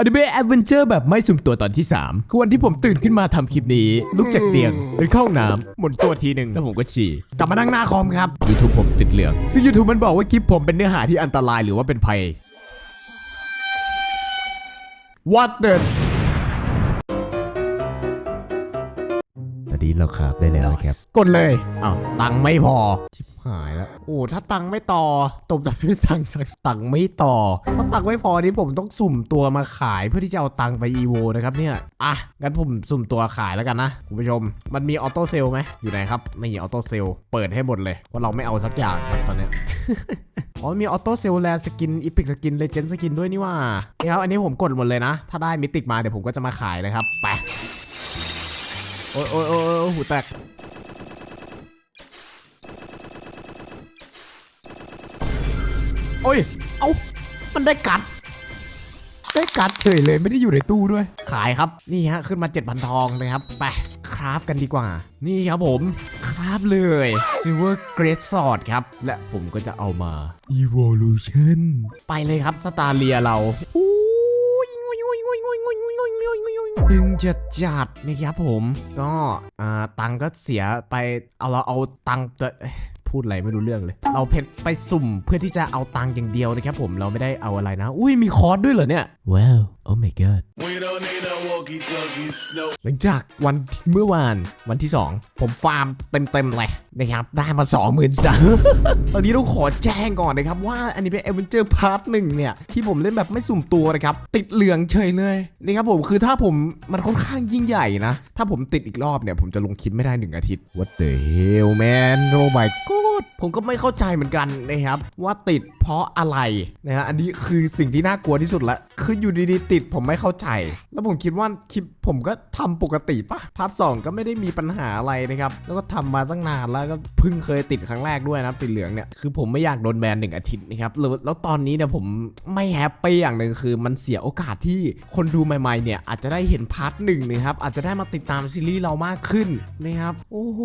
อนิเมะแอดเวนเจอร์แบบไม่สุ่มตัวตอนที่3คือวันที่ผมตื่นขึ้นมาทำคลิปนี้ ลุกจากเตียงไปเข้าห้องน้ำหมุนตัวทีหนึ่งแล้วผมก็ฉี่กลับมานั่งหน้าคอมครับ YouTube ผมติดเหลือง ซึ่ง YouTube มันบอกว่าคลิปผมเป็นเนื้อหาที่อันตรายหรือว่าเป็นภัย What the อนนี้เราครับได้แล้วนะครับ กดเลยอ้าวตังค์ไม่พอ ชิบหายแล้ว โอ้ถ้าตังค์ไม่ต่อตบตังค์ตังค์ตังค์ไม่ต่อเพราะตังค์ไม่พอนี่ผมต้องสุ่มตัวมาขายเพื่อที่จะเอาตังค์ไปอีโวนะครับเนี่ย อะ งั้นผมสุ่มตัวขายแล้วกันนะคุณผู้ชม มันมีออโต้เซลไหมอยู่ไหนครับ ไม่มีออโต้เซลเปิดให้หมดเลยเพราะเราไม่เอาสักอย่างครับตอนเนี้ย อ๋อมีออโต้เซลแลสกินอีพิกสกินเลเจนด์สกินด้วยนี่ว่านี่ครับอันนี้ผมกดหมดเลยนะ ถ้าได้มิติกมาเดี๋ยวผมก็จะมาขายเลยครับไป โอ้ยโอ้ยโอ้ยโอ้ยหูแตกโอ้ย เอ้า มันได้กัด ได้กัดเฉยเลยไม่ได้อยู่ในตู้ด้วย ขายครับ นี่ฮะ ขึ้นมา7,000ทองนะครับ ไป คราฟกันดีกว่า นี่ครับผม คราฟเลย Silver Great Sword ครับ และผมก็จะเอามา Evolution ไปเลยครับ สตาเลียเรา ดึงจะจัดนะครับผม ก็อ่าตังค์ก็เสียไปเอาเราเอาตังค์เอ่อพูดอะไรไม่รู้เรื่องเลย เราเพชรไปสุ่มเพื่อที่จะเอาตังค์อย่างเดียวนะครับผมเราไม่ได้เอาอะไรนะ อุ้ยมีคอร์สด้วยเหรอเนี่ยว้าวโอ้ my god We don't need no walkie talkies, no. หลังจากวันเมื่อวานวันที่ 2 ผมฟาร์มเต็มๆเลย นะครับได้มา20,000ซับตอนนี้ต้องขอแจ้งก่อนนะครับว่าอันนี้เป็นเอเวนเจอร์พาร์ทหนึ่งเนี่ยที่ผมเล่นแบบไม่สุ่มตัวนะครับติดเหลืองเฉยเลยนะครับผมคือถ้าผมมันค่อนข้างยิ่งใหญ่นะ ถ้าผมติดอีกรอบเนี่ย ผมจะลงคลิปไม่ได้หนึ่งอาทิตย์ What the hell man oh my god ผมก็ไม่เข้าใจเหมือนกันนะครับว่าติด เพราะอะไรนะฮะอันนี้คือสิ่งที่น่ากลัวที่สุดละคืออยู่ดีๆติดผมไม่เข้าใจ แล้วผมคิดว่าคลิปผมก็ทำปกติปะพาร์ทสองก็ไม่ได้มีปัญหาอะไรนะครับแล้วก็ทำมาตั้งนานแล้วก็เพิ่งเคยติดครั้งแรกด้วยนะติดเหลืองเนี่ยคือผมไม่อยากโดนแบนหนึ่งอาทิตย์นะครับแล้วตอนนี้เนี่ยผมไม่แฮปปี้อย่างหนึ่งคือมันเสียโอกาสที่คนดูใหม่ๆเนี่ยอาจจะได้เห็นพาร์ทหนึ่งนะครับอาจจะได้มาติดตามซีรีส์เรามากขึ้นนะครับโอ้โห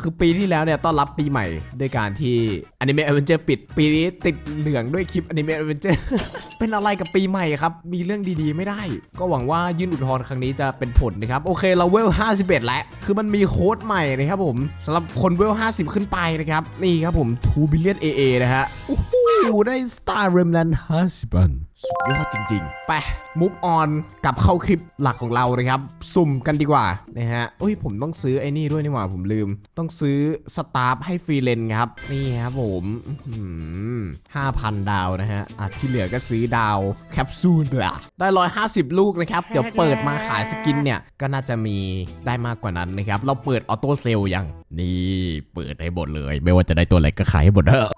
คือปีที่แล้วเนี่ยต้อนรับปีใหม่ด้วยการที่อนิเมะอเวนเจอร์ปิดปีนี้ติดเหลืองด้วยคลิปอนิเมะอเวนเจอร์เป็นอะไรกับปีใหม่ครับ มีเรื่องดีๆไม่ได้ ก็หวังว่ายื่นอุทธรณ์ครั้งนี้จะเป็นผลนะครับ โอเคเราเวล 51 แล้ว คือมันมีโค้ดใหม่นะครับผมสำหรับคนเวล 50 ขึ้นไปนะครับ นี่ครับผม 2 billion AA นะฮะโอ้โห ได้ Star Remnant 50สุดยอดจริงๆ ไป move on กลับเข้าคลิปหลักของเรานะครับ สุ่มกันดีกว่านะฮะโอ้ยผมต้องซื้อไอ้นี่ด้วยนี่หว่าผมลืม ต้องซื้อสตาฟให้ฟรีเลนครับ นี่ครับผมห้าพันดาวนะฮะอะที่เหลือก็ซื้อดาวแคปซูลเลยอะได้ร้อยห้าสิบลูกนะครับ เดี๋ยวเปิดมาขายสกินเนี่ย ก็น่าจะมีได้มากกว่านั้นนะครับ เราเปิดออโต้เซลยังนี่เปิดให้หมดเลย ไม่ว่าจะได้ตัวอะไรก็ขายให้หมดเถอะ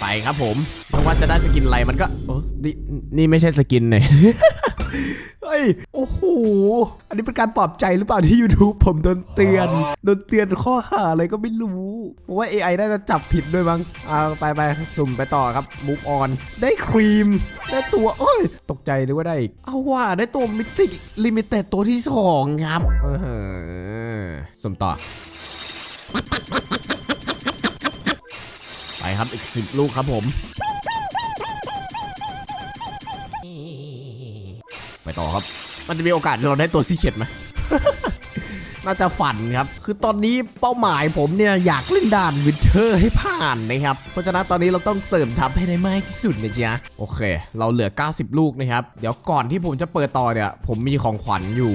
ไปครับผมไม่ว่าจะได้สกินอะไรมันก็เออนี่นี่ไม่ใช่สกินเนี่ยเฮ้ย โอ้โห อันนี้เป็นการปลอบใจหรือเปล่าที่ YouTube ผมโดนเตือน โดนเตือนข้อหาอะไรก็ไม่รู้เพราะว่า AI น่าจะจับผิดด้วยมั้งอ่าไปไปสุ่มไปต่อครับ move on ได้ครีม ได้ตัว เอ้ย ตกใจนึกว่าได้อีก เอาว่าได้ตัวมิติลิมิเต็ดตัวที่สองครับ เออสุ่มต่อ ครับอีกสิบลูกครับผม ไปต่อครับ มันจะมีโอกาสที่เราได้ตัวซีเค็ดไหม น่าจะฝันครับ คือตอนนี้เป้าหมายผมเนี่ยอยากเล่นด่านวินเทอร์ให้ผ่านนะครับ เพราะฉะนั้นตอนนี้เราต้องเสริมทัพให้ได้มากที่สุดนะจ๊ะโอเค เราเหลือ 90 ลูกนะครับ เดี๋ยวก่อนที่ผมจะเปิดต่อเนี่ย ผมมีของขวัญอยู่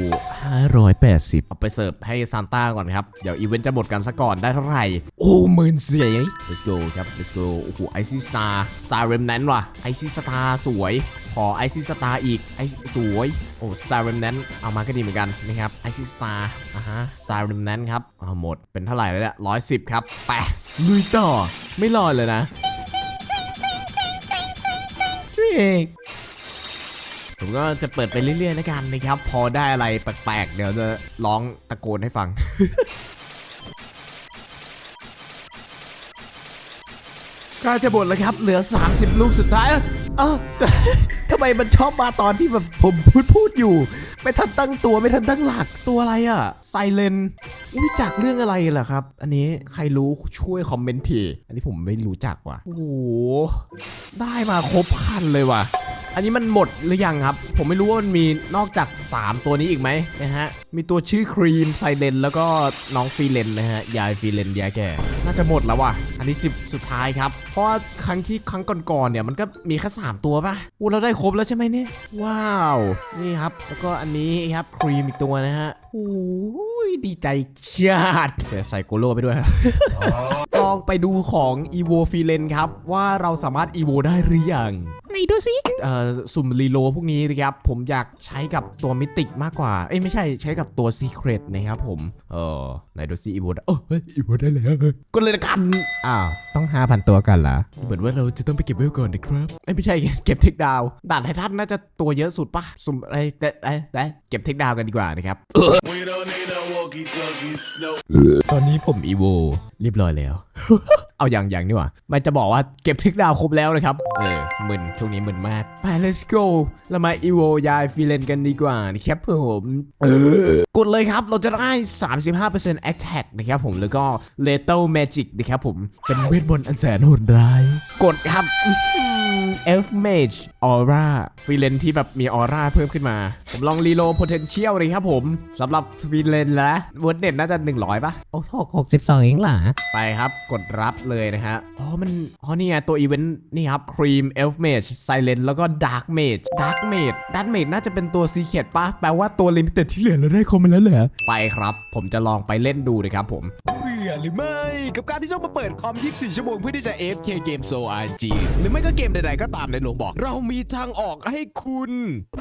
580 เอาไปเสิร์ฟให้ซานต้าก่อนครับ เดี๋ยวอีเวนต์จะหมดกันซะก่อนได้เท่าไหร่ โอ้หมื่นเสีย let's go ครับ let's go โอ้โหไอซีสตาร์สตาร์เรมแนนว่ะไอซีสตาร์สวย ขอไอซีสตาร์อีกไอสวยโอ้สตาร์เรมแนนเอามาก็ดีเหมือนกันนะครับไอซีสตาร์อะฮะสตาร์เรมแนนครับเอาหมดเป็นเท่าไหร่แล้วเนี่ยร้อยสิบครับไปลุยต่อไม่รอดเลยนะจริงผมก็จะเปิดไปเรื่อยๆแล้วกันนะครับ พอได้อะไรแปลกๆ เดี๋ยวจะร้องตะโกนให้ฟังก็จะหมดแล้วครับ เหลือ 30 ลูกสุดท้าย เอ้าเอ้า ทำไมมันชอบมาตอนที่แบบผมพูดพูดอยู่ ไม่ทันตั้งตัวไม่ทันตั้งหลักตัวอะไรอะไซเลนรู้จักเรื่องอะไรล่ะครับ อันนี้ใครรู้ช่วยคอมเมนต์ที อันนี้ผมไม่รู้จักว่ะ โอ้โห ได้มาครบคันเลยว่ะ อันนี้มันหมดหรือยังครับ ผมไม่รู้ว่ามันมีนอกจาก 3 ตัวนี้อีกไหมนะฮะ มีตัวชื่อครีมไซเลนแล้วก็น้องฟีเลนนะฮะ ยายฟีเลนยายแก่ น่าจะหมดแล้วว่ะ อันนี้ 10 สุดท้ายครับ เพราะว่าครั้งที่ครั้งก่อนๆเนี่ยมันก็มีแค่3ตัวป่ะอู้เราได้ครบแล้วใช่ไหมเนี่ย ว้าว นี่ครับ แล้วก็อันนี้ครับครีมอีกตัวนะฮะโอ้ยดีใจชาดเดี๋ยวใส่โกโลไปด้วยครับลองไปดูของ evo f i l e n ครับว่าเราสามารถ evo ได้หรือยัง ไหนดูสิเอ่อสุ่มรีโลพวกนี้นะครับผมอยากใช้กับตัวมิติกมากกว่า เอ้ยไม่ใช่ใช้กับตัว Secret นะครับผม เออไหนดูซิ evo ได้เออเฮ้ย evo ได้แล้วก็เลยละกัน อ้าว ต้อง5,000ตัวกันละเหมือนว่าเราจะต้องไปเก็บไว้ก่อนนะครับเอ้ยไม่ใช่เก็บเทคดาวน์ด่านไททันน่าจะตัวเยอะสุดปะสุ่มอะไรแต่แต่แต่เก็บเทคดาวน์กันดีกว่านะครับ We don't need no walkie talkies, no. ตอนนี้ผม evo เรียบร้อยแล้ว เอาอย่างอย่างนี่หว่ามันจะบอกว่าเก็บทิกดาวครบแล้วนะครับ เออมึนช่วงนี้มึนมาก ไป let's go เรามา evo ยายฟิเลนกันดีกว่านะครับผมเออกดเลยครับเราจะได้ 35% attack นะครับผมแล้วก็ lethal magic นะครับผมเป็นเวทมนต์อันแสนโหดร้าย กดครับ elf mage aura ฟิเลนที่แบบมีออร่าเพิ่มขึ้นมา ผมลองรีโล potential เลยครับผมสำหรับฟิเลนแล้วเวิร์ดเน็ตน่าจะ 100ปะโอ้โหหกสิบสองเองเหรอไปครับกดรับเลยนะฮะอ๋อมันอ๋อนี่ไงตัวอีเวนต์นี่ครับ Cream Elf Mage Silent แล้วก็ Dark Mage Dark Mage Dark Mage น่าจะเป็นตัว Secret ปะแปลว่าตัว Limited ที่เหลือเราได้คอมมาแล้วเหรอไปครับ ผมจะลองไปเล่นดูนะครับผมเบื่อหรือไม่ กับการที่ต้องมาเปิดคอม 24 ชั่วโมงเพื่อที่จะ F K เกม So RG หรือไม่ก็เกมใดๆก็ตามในโลบอก เรามีทางออกให้คุณ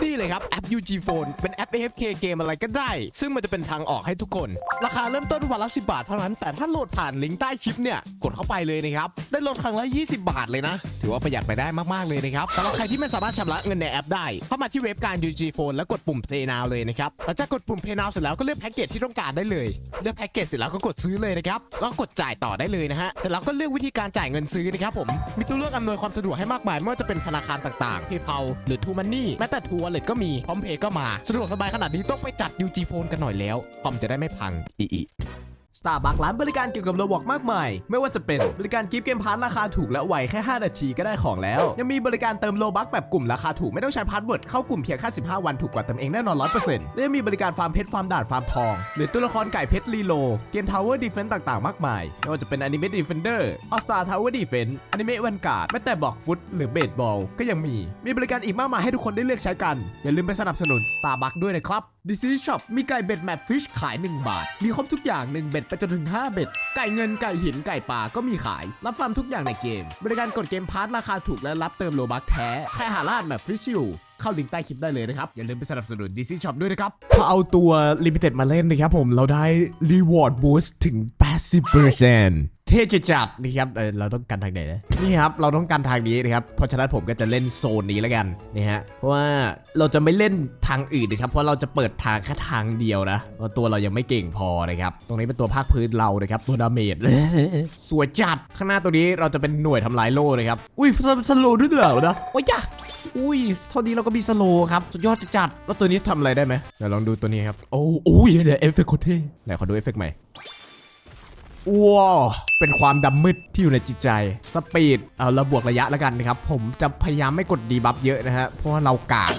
นี่เลยครับ แอป UG Phone เป็นแอป AFK เกมอะไรก็ได้ ซึ่งมันจะเป็นทางออกให้ทุกคน ราคาเริ่มต้นวันละ 10 บาทเท่านั้น แต่ถ้าโหลดผ่านลิงก์ใต้คลิปเนี่ย กดเข้าไปเลยนะครับ ได้ลดครั้งละ 20 บาทเลยนะ ถือว่าประหยัดไปได้มากๆเลยนะครับสำหรับใครที่ไม่สามารถชำระเงินในแอปได้ เข้ามาที่เว็บการ UG Phone แล้วกดปุ่ม Pay Now เลยนะครับหลังจากกดปุ่ม Pay Now เสร็จแล้วก็เลือกแพ็กเกจที่ต้องการได้เลย เลือกแพ็กเกจเสร็จแล้วก็กดซื้อเลยนะครับแล้วก็กดจ่ายต่อได้เลยนะฮะเสร็จแล้วก็เลือกวิธีการจ่ายเงินซื้อนะครับผมมีตัวเลือกอำนวยความสะดวกให้มากมายไม่ว่าจะเป็นธนาคารต่างๆ PayPal หรือ True Money แม้แต่ True Wallet ก็มีพร้อมเพย์ก็มาสะดวกสบายขนาดนี้ต้องไปจัด UG Phone กันหน่อยแล้วคอมจะได้ไม่พังอี อี Starbucks ร้านบริการเกี่ยวกับโรบอกมากมาย ไม่ว่าจะเป็นบริการกิฟต์เกมพาร์ทราคาถูกและไวแค่ 5 นาทีก็ได้ของแล้ว ยังมีบริการเติมโลบักแบบกลุ่มราคาถูกไม่ต้องใช้พาสเวิร์ดเข้ากลุ่มเพียงแค่15 วันถูกกว่าเติมเองแน่นอน100%และยังมีบริการฟาร์มเพชรฟาร์มด่านฟาร์มทอง หรือตัวละครไก่เพชรรีโลเกมทาวเวอร์ดีเฟนต์ต่างๆ มากมายไม่ว่าจะเป็นอนิเมะดีเฟนเดอร์ออสตาทาวเวอร์ดีเฟนต์อนิเมะวันการ์ดแม้แต่บอกฟุตหรือเบสบอลก็ยังมีมีบริการอีกมากมายให้ทุกคนได้เลือกใช้กันอย่าลืมไปสนับสนุน Starbucks ด้วยนะครับ ดิซี่ช็อปมีไก่เบ็ดแมปฟิชขาย 1 บาท มีครบทุกอย่าง 1 เบ็ดไปจนถึง 5 เบ็ด ไก่เงินไก่หินไก่ป่าก็มีขาย รับฟาร์มทุกอย่างในเกม บริการกดเกมพาร์ทราคาถูกและรับเติมโลบักแท้ใครหาลาดแมปฟิชอยู่เข้าลิงก์ใต้คลิปได้เลยนะครับ อย่าลืมไปสนับสนุนดิซี่ช็อปด้วยนะครับพอเอาตัว Limited มาเล่นนะครับผมเราได้ Reward Boost ถึง 80% เทจะจัดนะครับเออเราต้องกันทางไหนนะนี่ครับเราต้องกันทางนี้นะครับเพราะฉะนั้นผมก็จะเล่นโซนนี้แล้วกันนี่ฮะเพราะว่าเราจะไม่เล่นทางอื่นนะครับเพราะเราจะเปิดทางแค่ทางเดียวนะเพราะตัวเรายังไม่เก่งพอนะครับตรงนี้เป็นตัวภาคพื้นเรานะครับตัวดาเมจสวยจัดข้างหน้าตัวนี้เราจะเป็นหน่วยทำลายโล่นะครับอุ้ยสโลด้วยเหรอนะโอ้ยยะอุ้ย เท่านี้เราก็มีสโลครับ สุดยอดจัด แล้วตัวนี้ทำอะไรได้ไหมเดี๋ยวลองดูตัวนี้ครับ โอ้โอ้ยเดี๋ยวเอฟเฟกต์โคตรเท่ไหนขอดูเอฟเฟกต์ใหม่ว้าว เป็นความดำมืดที่อยู่ในจิตใจ สปีดเอาราบวกระยะแล้วกันนะครับ ผมจะพยายามไม่กดดีบัฟเยอะนะฮะ เพราะว่าเรากาก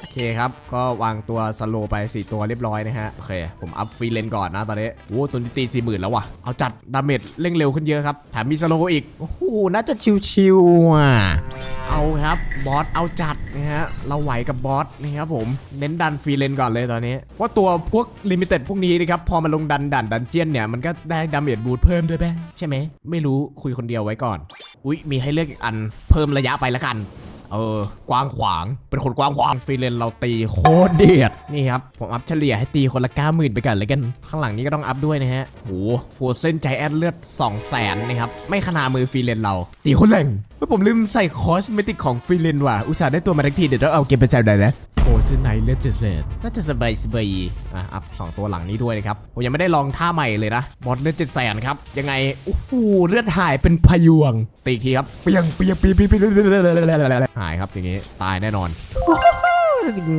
โอเคครับ ก็วางตัวสโลไป 4 ตัวเรียบร้อยนะฮะ โอเค ผมอัพฟรีเลนก่อนนะตอนนี้โอ้ตัวนี้ตีสี่หมื่นแล้วว่ะ เอาจัดดาเมจเร่งเร็วขึ้นเยอะครับแถมมีสโลอีก โอ้โห น่าจะชิวๆอะ เอาครับ บอสเอาจัดนะฮะ เราไหวกับบอสนะครับผม เน้นดันฟรีเลนก่อนเลยตอนนี้เพราะตัวพวกลิมิเต็ดพวกนี้นะครับ พอมาลงดันดันดันเจียนเนี่ย มันก็ได้ดาเมจบูทเพิ่มด้วยแป้ใช่ไหม ไม่รู้คุยคนเดียวไว้ก่อน อุ๊ย มีให้เลือกอีกอัน เพิ่มระยะไปละกัน เออกว้างขวาง เป็นคนกว้างขวางฟรีเลนเราตีโคตรเดือดนี่ครับ ผมอัพเฉลี่ยให้ตีคนละ90,000ไปกันเลยกันข้างหลังนี้ก็ต้องอัพด้วยนะฮะโหโฟเซนใจแอดเลือด200,000นะครับไม่ขนามือฟรีเลนเรา ตีคนแรงเฮ้ยผมลืมใส่คอสเมติกของฟรีเลนว่ะอุตส่าห์ได้ตัวมาทั้งทีเดี๋ยวต้องเอาเก็บไปใส่ไหนนะโฟเซนไนเลือดเจ็ดแสนน่าจะสบายสบายอะอัพสองตัวหลังนี้ด้วยนะครับผมยังไม่ได้ลองท่าใหม่เลยนะบอสเลือดเจ็ดแสนครับยังไงโอ้โหเลือดหายเป็นพายวงตีอีกทีครับเปียงเปียงเปียงเปียงเปียง หายครับอย่างงี้ตายแน่นอน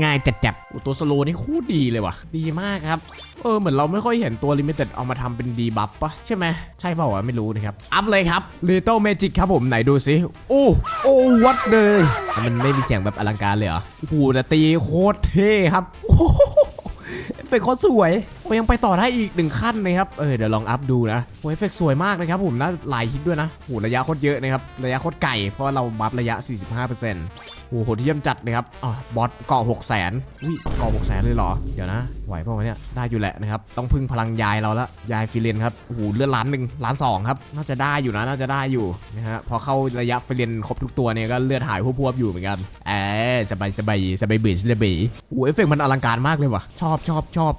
ง่ายจัดจับโอ้ตัวสโลว์นี่โคตรดีเลยว่ะ ดีมากครับ เออเหมือนเราไม่ค่อยเห็นตัวลิมิเต็ดเอามาทำเป็นดีบัฟปะใช่ไหมใช่เปล่าวะไม่รู้นะครับ อัพเลยครับ Little Magic ครับผมไหนดูสิ โอ้โอ้วัดเลยมันไม่มีเสียงแบบอลังการเลยเหรอโอ้โหแต่ตีโคตรเท่ครับโอ้โหเอฟเฟกต์โคตรสวย โอ้ยังไปต่อได้อีกหนึ่งขั้นนะครับเออเดี๋ยวลองอัพดูนะโอ้เอฟเฟกต์สวยมากนะครับผมนะหลายฮิตด้วยนะโอ้ระยะโคตรเยอะนะครับระยะโคตรไก่เพราะว่าเราบัฟระยะ 45%โอ้โหโหดเยี่ยมจัดนะครับอ๋อบอสเกาะ6 0 0 0 0นอุ้ยเกาะ6 0 0 0 0เลยเหรอเดี๋ยวนะไหวป่าวะเนี่ยได้อยู่แหละนะครับต้องพึ่งพลังยายเราละยายฟิเลนครับโอ้โหเลือดล้านหนึ่งล้านสองครับน่าจะได้อยู่นะน่าจะได้อยู่นะฮะพอเข้าระยะฟิเลนครบทุกตัวเนี่ยก็เลือดหายพวบๆอยู่เหมือนกันเออสบายสบายสบายบีสเลยบีโอ้เอฟเฟกต์มันอลังการมากเลยว่ะชอบชอบชอบ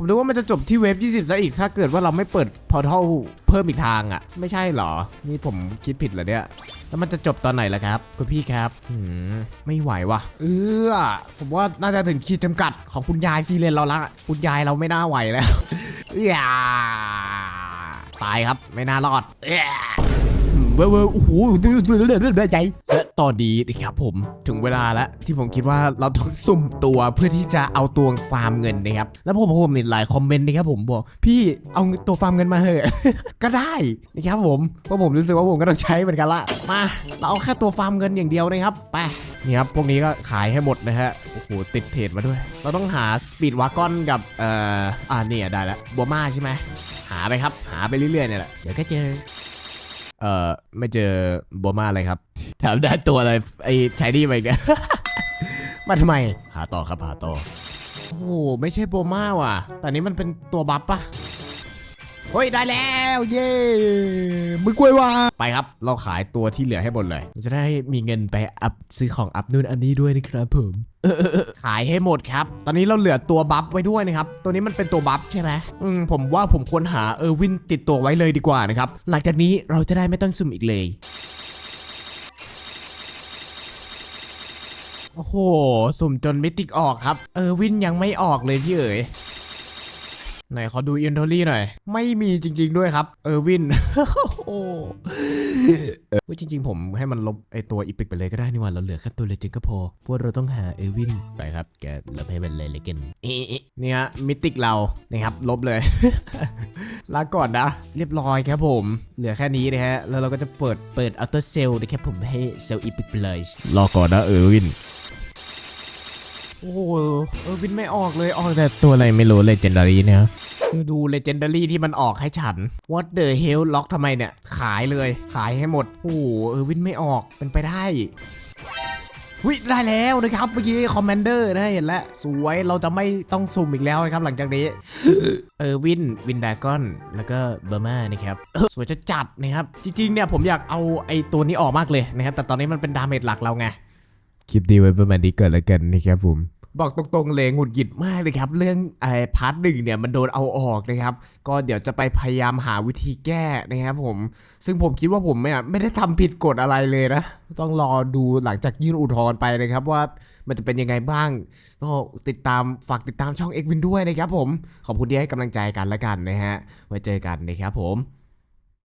ผมนึกว่ามันจะจบที่เวฟ20ซะอีกถ้าเกิดว่าเราไม่เปิดพอร์ทัลเพิ่มอีกทางอะ ไม่ใช่เหรอ นี่ผมคิดผิดเหรอเนี่ย แล้วมันจะจบตอนไหนล่ะครับคุณพี่ครับหืมไม่ไหววะเออผมว่าน่าจะถึงขีดจำกัดของคุณยายฟีเลนเราละคุณยายเราไม่น่าไหวแล้วอตายครับไม่น่ารอด เว้ยเว้ยโอ้โหเดือดเดือดเดือดเดือดใจและตอนนี้นะครับผมถึงเวลาแล้วที่ผมคิดว่าเราต้องสุ่มตัวเพื่อที่จะเอาตัวฟาร์มเงินนะครับแล้วผมผมเห็นหลายคอมเมนต์นะครับผมบอกพี่เอาตัวฟาร์มเงินมาเถอะก็ได้นะครับผมเพราะผมรู้สึกว่าผมก็ต้องใช้เหมือนกันละมาเราเอาแค่ตัวฟาร์มเงินอย่างเดียวนะครับไปนี่ครับพวกนี้ก็ขายให้หมดนะฮะโอ้โหติดเทรดมาด้วย เราต้องหาสปีดวากอนกับเอ่ออ่าเนี่ยได้แล้วบัวมาใช่ไหมหาไปครับ หาไปเรื่อยๆเนี่ยแหละเดี๋ยวก็เจอ เอ่อไม่เจอโบมาเลยครับแถมได้ตัวอะไรไอ้ชายดีไปอีกเนี่ย มาทำไม หาต่อครับหาต่อ โอ้โหไม่ใช่โบมาว่ะ แต่นี้มันเป็นตัวบัฟปะ เฮ้ยได้แล้วเย้มือกล้วยว่าไปครับ เราขายตัวที่เหลือให้หมดเลยจะได้มีเงินไปอัพซื้อของอัพนู่นอันนี้ด้วยนะครับผมขายให้หมดครับ ตอนนี้เราเหลือตัวบัฟไว้ด้วยนะครับ ตัวนี้มันเป็นตัวบัฟใช่ไหมอืมผมว่าผมควรหาเออร์วินติดตัวไว้เลยดีกว่านะครับ หลังจากนี้เราจะได้ไม่ต้องซุ่มอีกเลยโอ้โห สุ่มจนมิติกออกครับ เออวินยังไม่ออกเลยพี่เอ๋ย ไหนขอดูอินโทรี่หน่อย ไม่มีจริง ๆด้วยครับ เออร์วิน โอ้เออจริง ๆ ผมให้มันลบไอตัวอีพิกไปเลยก็ได้นี่หว่าเราเหลือแค่ตัวเลเจนก็พอพราะเราต้องหาเออร์วินไปครับ แกลบให้มันเลยเลยกันนี่ยมิติกเรานะครับลบเลย ลาก่อนนะ เรียบร้อยครับผม เหลือแค่นี้นะฮะ แล้วเราก็จะเปิดเปิดอัลเตอร์เซลนะครับผมให้เซลล์อีพิกไปเลยรอก่อนนะเออร์วิน โอ้โหเออวินไม่ออกเลยออกแต่ตัวอะไรไม่รู้เลเจนดารีเนี่ยคือดูเลเจนดารีที่มันออกให้ฉัน What the hell ล็อกทำไมเนี่ย ขายเลย ขายให้หมด โอ้โหเออวินไม่ออกเป็นไปได้วิได้แล้วนะครับเมื่อกี้คอมมานเดอร์นะเห็นแล้ว สวยเราจะไม่ต้องสุ่มอีกแล้วนะครับ หลังจากนี้ เออวินวินดากอนแล้วก็เบอร์มานะครับสวยจะจัดนะครับ จริงๆเนี่ยผมอยากเอาไอ้ตัวนี้ออกมากเลยนะครับแต่ตอนนี้มันเป็นดาเมจหลักเราไง คลิปดีไว้ประมาณนี้เกิดแล้วกันนะครับผมบอกตรงๆเลยหงุดหงิดมากเลยครับ เรื่องไอ้พาร์ทหนึ่งเนี่ยมันโดนเอาออกนะครับ ก็เดี๋ยวจะไปพยายามหาวิธีแก้นะครับผม ซึ่งผมคิดว่าผมเนี่ยไม่ได้ทำผิดกฎอะไรเลยนะ ต้องรอดูหลังจากยื่นอุทธรณ์ไปนะครับว่ามันจะเป็นยังไงบ้าง ก็ติดตามฝากติดตามช่องเอ็กวินด้วยนะครับผม ขอบคุณที่ให้กำลังใจกันละกันนะฮะไว้เจอกันนะครับผม